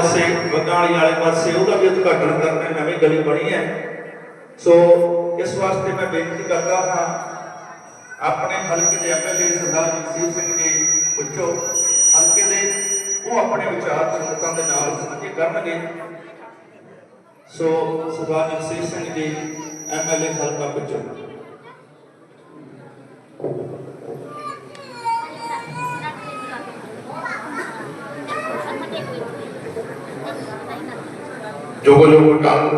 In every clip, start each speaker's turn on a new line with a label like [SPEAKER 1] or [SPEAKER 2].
[SPEAKER 1] ਪਾਸੇ, ਬੰਗਾਲੀ ਵਾਲੇ ਪਾਸੇ, ਉਹਦਾ ਵੀ ਉਦਘਾਟਨ ਕਰਨਾ ਨਵੀਂ ਗਲੀ ਬਣੀ ਹੈ। ਸੋ ਇਸ ਵਾਸਤੇ ਮੈਂ ਬੇਨਤੀ ਕਰਦਾ ਹਾਂ, ਆਪਣੇ ਹਲਕੇ ਦੇ ਐਮਐਲਏ ਸਰਦਾਰ ਜਗਸੀਰ ਸਿੰਘ ਜੀ ਪੁੱਛੋ, ਹਲਕੇ ਦੇ, ਉਹ ਆਪਣੇ ਵਿਚਾਰ ਸੰਗਤਾਂ ਦੇ ਨਾਲ ਸਾਂਝੇ ਕਰਨਗੇ। ਸੋ ਸਰਦਾਰ ਜਗਸੀਰ ਸਿੰਘ ਜੀ ਐਮਐਲਏ ਹਲਕਾ ਪੁੱਛੋ।
[SPEAKER 2] ਜੋਗ ਜੋਗੋ ਟਲ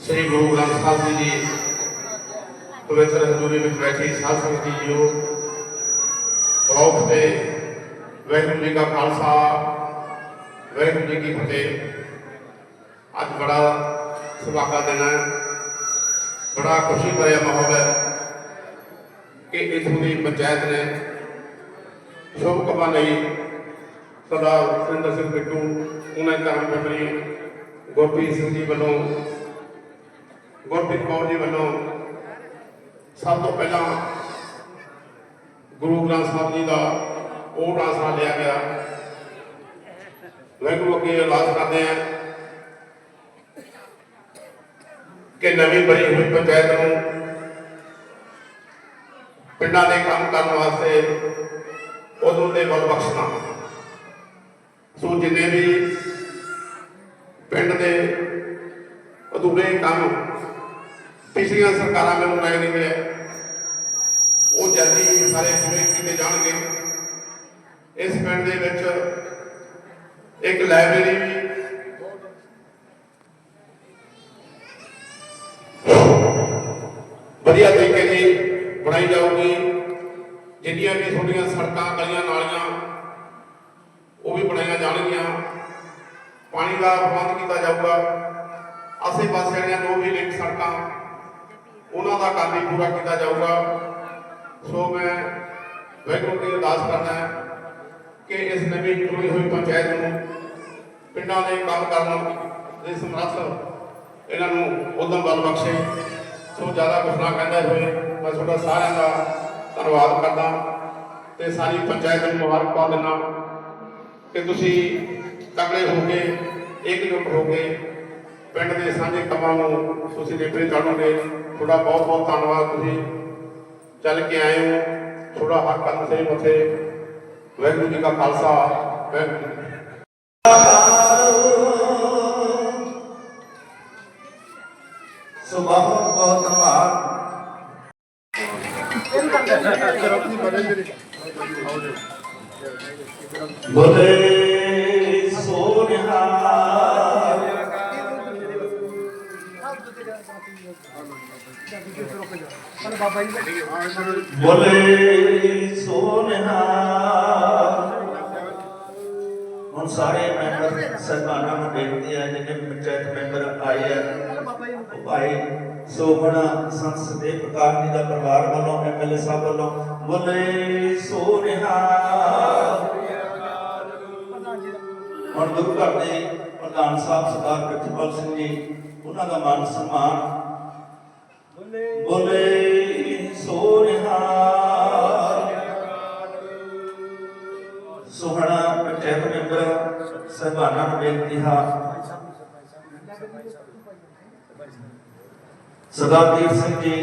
[SPEAKER 2] ਸ੍ਰੀ ਗੁਰੂ ਗ੍ਰੰਥ ਸਾਹਿਬ ਜੀ ਦੀ ਪਵਿੱਤਰ ਹਜ਼ੂਰੀ ਵਿੱਚ ਬੈਠੀ ਸਾਧ ਸੰਗਤ ਜੀ ਜੀਓ। ਪ੍ਰੋਫ ਤੇ ਵਾਹਿਗੁਰੂ ਜੀ ਕਾ ਖਾਲਸਾ, ਵਾਹਿਗੁਰੂ ਜੀ ਕੀ ਫਤਿਹ। ਅੱਜ ਬੜਾ ਸੁਭਾਗਾ ਦਿਨ ਹੈ। ਬੜਾ ਖੁਸ਼ੀ ਭਰਿਆ ਮਾਹੌਲ ਹੈ ਕਿ ਇਥੋਂ ਦੀ ਪੰਚਾਇਤ ਨੇ ਸ਼ੁਭ ਕੰਮਾਂ ਲਈ ਸਰਦਾਰ ਸੁਰਿੰਦਰ ਸਿੰਘ ਬਿੱਟੂ ਉਹਨਾਂ ਦੀ ਧਰਮ ਪਤਨੀ ਗੁਰਪ੍ਰੀਤ ਸਿੰਘ ਜੀ ਵੱਲੋਂ, ਗੁਰਪ੍ਰੀਤ ਕੌਰ ਜੀ ਵੱਲੋਂ ਸਭ ਤੋਂ ਪਹਿਲਾਂ ਗੁਰੂ ਗ੍ਰੰਥ ਸਾਹਿਬ ਜੀ ਦਾ ਉਹ ਆਸਰਾ ਲਿਆ ਗਿਆ। ਵਾਹਿਗੁਰੂ ਅੱਗੇ ਅਰਦਾਸ ਕਰਦੇ ਹਾਂ ਕਿ ਨਵੀਂ ਬਣੀ ਹੋਈ ਪੰਚਾਇਤ ਨੂੰ ਪਿੰਡਾਂ ਦੇ ਕੰਮ ਕਰਨ ਵਾਸਤੇ ਉਦੋਂ ਦੇ ਬਲ ਬਖਸ਼ਣਾ। ਸੋ ਜਿੰਨੇ ਵੀ ਪਿੰਡ ਦੇ ਅਧੂਰੇ ਕੰਮ ਪਿਛਲੀਆਂ ਸਰਕਾਰਾਂ ਵੱਲੋਂ ਲੈ ਨਹੀਂ ਮਿਲੇ ਉਹ ਜਲਦੀ ਸਾਰੇ ਪੂਰੇ ਕੀਤੇ ਜਾਣਗੇ। ਇਸ ਪਿੰਡ ਦੇ ਵਿੱਚ ਇੱਕ ਲਾਇਬ੍ਰੇਰੀ ਵੀ ਵਧੀਆ ਤਰੀਕੇ ਦੀ ਬਣਾਈ ਜਾਊਗੀ। ਜਿੰਨੀਆਂ ਵੀ ਤੁਹਾਡੀਆਂ ਸੜਕਾਂ, ਗਲੀਆਂ, ਨਾਲੀਆਂ, ਉਹ ਵੀ ਬਣਾਈਆਂ ਜਾਣਗੀਆਂ। ਪਾਣੀ ਦਾ ਪ੍ਰਬੰਧ ਕੀਤਾ ਜਾਊਗਾ ਆਸੇ ਪਾਸੇ ਵਾਲੀਆਂ ਜੋ ਵੀ ਲਿੰਕ ਸੜਕਾਂ। ਉਹਨਾਂ ਦਾ ਕੰਮ ਵੀ ਪੂਰਾ ਕੀਤਾ ਜਾਊਗਾ। ਸੋ ਮੈਂ ਵਾਹਿਗੁਰੂ ਦੀ ਅਰਦਾਸ ਕਰਦਾ ਹੈ ਕਿ ਇਸ ਨਵੀਂ ਚੁਣੀ ਹੋਈ ਪੰਚਾਇਤ ਨੂੰ, ਪਿੰਡਾਂ ਦੇ ਕੰਮ ਕਰਨ ਦੇ ਸਮਰੱਥ ਇਹਨਾਂ ਨੂੰ ਉਦਮ ਬਲ ਬਖਸ਼ੇ। ਸੋ ਜ਼ਿਆਦਾ ਕੁਛ ਨਾ ਕਹਿੰਦੇ ਹੋਏ ਮੈਂ ਤੁਹਾਡਾ ਸਾਰਿਆਂ ਦਾ ਧੰਨਵਾਦ ਕਰਦਾ ਤੇ ਸਾਰੀ ਪੰਚਾਇਤ ਨੂੰ ਮੁਬਾਰਕਬਾਦ ਦਿੰਦਾ ਕਿ ਤੁਸੀਂ ਤਕੜੇ ਹੋ ਕੇ ਇਕਜੁੱਟ ਹੋ ਕੇ ਪਿੰਡ ਦੇ ਸਾਂਝੇ ਕੰਮਾਂ ਨੂੰ ਤੁਸੀਂ ਨੇਪਰੇ ਚਾੜੋਗੇ ਤੁਹਾਡਾ ਬਹੁਤ ਬਹੁਤ ਧੰਨਵਾਦ ਤੁਸੀਂ ਚੱਲ ਕੇ ਆਏ ਹੋ। ਥੋੜਾ ਹੱਥ ਕਰਨ ਸੇ ਮਥੇ ਵਾਹਿਗੁਰੂ ਜੀ ਕਾ ਖਾਲਸਾ।
[SPEAKER 1] ਸੋ ਬਹੁਤ ਬਹੁਤ ਧੰਨਵਾਦ। ਬੋਲੇ ਸੋਨਿਹਾ ਬੋਲੇ ਸੋਨਿਹਾ ਹੁਣ ਸਾਰੇ ਮੈਂਬਰ ਸਰਕਾਰਾਂ ਨੂੰ ਬੇਨਤੀ ਹੈ ਜਿਹੜੇ ਪੰਚਾਇਤ ਮੈਂਬਰ ਆਏ ਆ ਉਹ ਭਾਈ ਸੋਹਣਾ ਸੰਤ ਦੇ ਪ੍ਰਕਾਰ ਜੀ ਦਾ ਪਰਿਵਾਰ ਵੱਲੋਂ ਐਮਐਲਏ ਸਾਹਿਬ ਵੱਲੋਂ ਬੋਲੇ ਸੋਨਿਹਾ ਹੁਣ ਗੁਰੂ ਘਰ ਦੇ ਪ੍ਰਧਾਨ ਸਾਹਿਬ ਸਰਦਾਰ ਪ੍ਰਿਥਪਾਲ ਸਿੰਘ ਜੀ, ਉਹਨਾਂ ਦਾ ਮਾਨ ਸਨਮਾਨ। ਬੋਲੇ ਸੋਨਿਹਾ ਸੋਹਣਾ ਪੰਚਾਇਤ ਮੈਂਬਰ, ਸਹਿਬਾਨਾਂ ਨੂੰ ਬੇਨਤੀ ਹੈ ਸਰਦਾਰ ਦੀਪ ਸਿੰਘ ਜੀ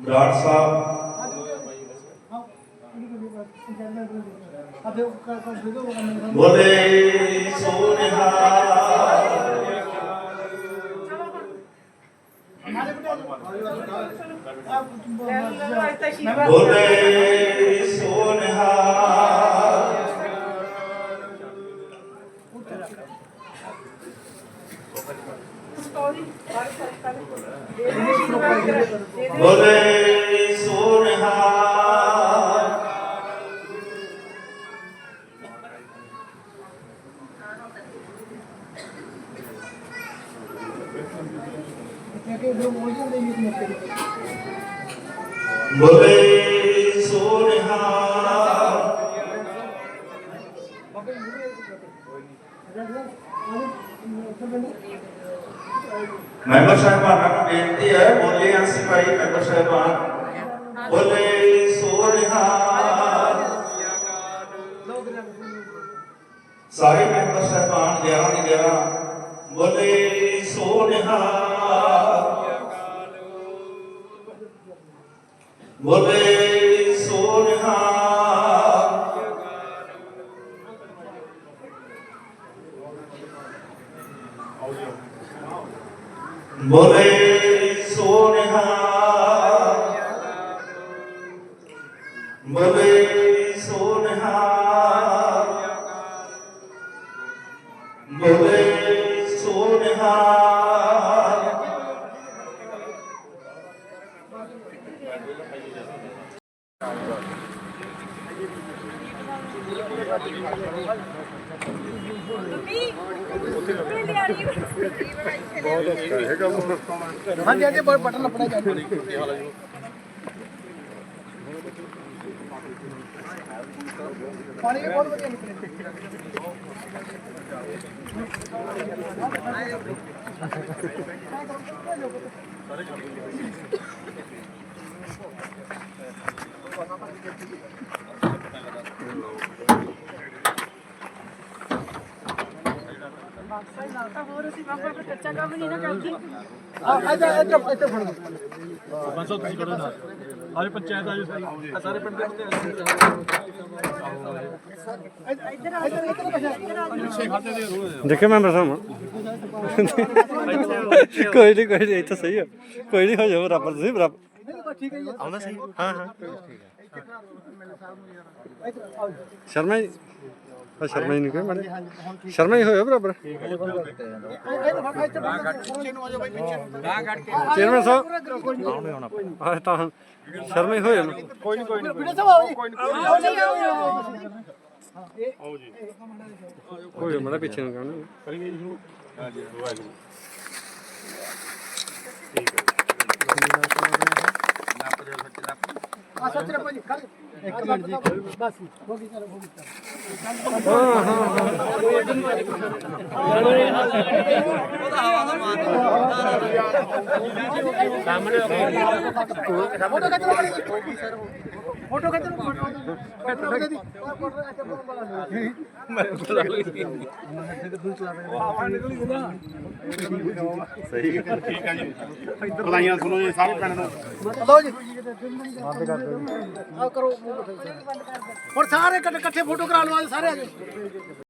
[SPEAKER 1] ਬਰਾੜ ਸਾਹਿਬ ਬੋਲੇ ਸੋਨਿਹਾ ਬੋਲੇ ਬੋਲੇ ਸੋਨਿਹਾ ਮੈਂਬਰ ਸਾਹਿਬਾਨਾਂ ਨੂੰ ਬੇਨਤੀ ਹੈ, ਬੋਲੇ ਅਸੀਂ ਭਾਈ, ਮੈਂਬਰ ਸਾਹਿਬਾਨ। ਬੋਲੇ ਸੋਨਿਹਾ ਸਾਰੇ ਮੈਂਬਰ ਸਾਹਿਬਾਨ 11 ਦੇ 11 ਬੋਲੇ ਬੋਲੇ ਸੋਨਿਹਾ। ਬੋਲੇ ਸੋਨਿਹਾ। ਬੋਲੇ
[SPEAKER 3] ਹਾਂਜੀ ਹਾਂਜੀ ਬ- ਬਟਨ ਲੱਭਣਾ ਚਾਹੀਦਾ ਪਾਣੀ ਵੀ ਬਹੁਤ ਵਧੀਆ ਨਿਕਲੇ।
[SPEAKER 4] ਹੋਰ ਅਸੀਂ ਬਾਬਾ ਕੋਈ ਕੱਚਾ ਕੰਮ ਨਹੀਂ ਨਾ ਕਰਦੇ।
[SPEAKER 3] ਆ ਇੱਧਰ ਇੱਧਰ ਇੱਧਰ ਫੜ
[SPEAKER 5] ਪੰਜ ਸੌ ਤੁਸੀਂ ਕਰੋ ਨਾ ਆਜ ਪੰਚਾਇਤ ਆਜੋ ਸਾਰੀ। ਆਹ ਸਾਰੇ ਪਿੰਡ ਦੇ ਬੰਦੇ
[SPEAKER 3] ਇੱਧਰ ਇੱਧਰ ਇੱਧਰ
[SPEAKER 6] ਦੇਖੇ ਮੈਂਬਰ ਸਾਹਿਬ। ਕੋਈ ਨਹੀਂ ਕੋਈ ਨਹੀਂ ਇੱਥੇ ਸਹੀ ਆ। ਕੋਈ ਨਹੀਂ ਹੋ ਜਾਓ ਬਰਾਬਰ ਤੁਸੀਂ ਬਰਾਬਰ।
[SPEAKER 3] ਠੀਕ ਹੈ
[SPEAKER 6] ਆਉਂਦਾ ਸਹੀ? ਹਾਂ ਹਾਂ। ਸ਼ਰਮਾ ਜੀ। ਆ ਸ਼ਰਮਾ ਜੀ ਨੂੰ ਕਹੇ ਮਾੜੇ। ਸ਼ਰਮਾ ਜੀ ਹੋਇਓ ਬਰਾਬਰ
[SPEAKER 3] ਪਿੱਛੇ ਨੂੰ ਪਿੱਛੇ ਨੂੰ
[SPEAKER 6] ਚੇਅਰਮੈਨ ਸਾਹਿਬ। ਆ ਤਾਂ ਸ਼ਰਮਾ ਹੀ ਹੋਇਓ ਕੋਈ ਨਹੀਂ ਕੋਈ
[SPEAKER 3] ਵੀਡੀਓ ਸਾਹਿਬ ਆਓ ਜੀ। ਆਓ ਜੀ ਆਓ ਜੀ
[SPEAKER 6] ਹੋਇਓ ਮਾੜਾ ਪਿੱਛੇ ਨੂੰ ਕਹਿਣਾ
[SPEAKER 3] ਆ ਸੱਚ ਰੱਖੋ ਜੀ ਇੱਕ ਮਿੰਟ ਜੀ ਬਸ ਹੋ। ਗਈ ਚਲੋ ਹੋ ਗਈ ਫੋਟੋ ਖਿੱਚ ਲਓ ਬੜੀ ਫੋਟੋ ਖਿੱਚ ਲਓ ਫੋਟੋ ਖਿੱਚ ਦੀ
[SPEAKER 2] ਠੀਕ ਹੈ ਜੀ। ਵਧਾਈਆਂ ਸੁਣੋ ਜੀ, ਸਾਰੇ ਪਿੰਡ ਨੂੰ।
[SPEAKER 3] ਲਓ ਜੀ। ਆ ਕਰੋ ਹੁਣ ਸਾਰੇ ਇਕੱਠੇ ਇਕੱਠੇ ਫੋਟੋ ਕਰਾ ਲਓ ਸਾਰੇ। ਆ ਜਾਓ